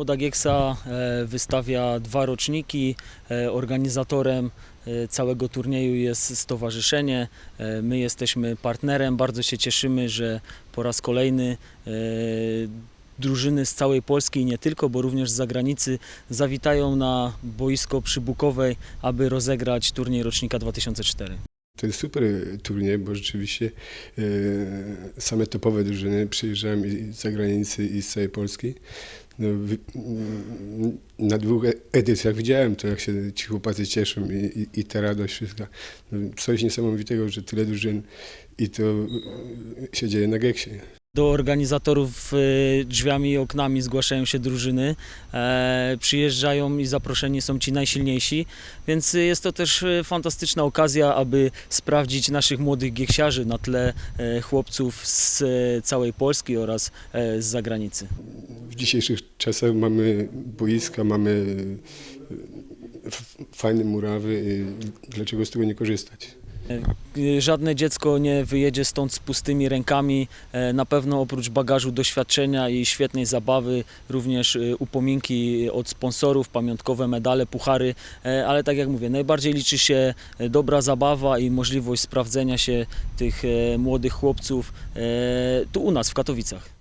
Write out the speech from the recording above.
Młoda Gieksa e, wystawia dwa roczniki. E, Organizatorem e, całego turnieju jest stowarzyszenie. My jesteśmy partnerem. Bardzo się cieszymy, że po raz kolejny drużyny z całej Polski i nie tylko, bo również z zagranicy zawitają na boisko przy Bukowej, aby rozegrać turniej rocznika 2004. To jest super turniej, bo rzeczywiście e, same topowe drużyny przyjeżdżają i z zagranicy i z całej Polski. No, wi- mm, na dwóch e- edycjach widziałem to, jak się ci chłopacy cieszą i, i, i ta radość wszystka. No, coś niesamowitego, że tyle drużyn i to e, się dzieje na Geksie. Do organizatorów e, drzwiami i oknami zgłaszają się drużyny, e, przyjeżdżają i zaproszeni są ci najsilniejsi, więc e, jest to też e, fantastyczna okazja, aby sprawdzić naszych młodych gieksiarzy na tle e, chłopców z e, całej Polski oraz z zagranicy. W dzisiejszych czasach mamy boiska, mamy fajne murawy. Dlaczego z tego nie korzystać? E, Żadne dziecko nie wyjedzie stąd z pustymi rękami. E, Na pewno oprócz bagażu doświadczenia i świetnej zabawy, również e, upominki od sponsorów, pamiątkowe medale, puchary, ale tak jak mówię, najbardziej liczy się dobra zabawa i możliwość sprawdzenia się tych młodych chłopców tu u nas w Katowicach.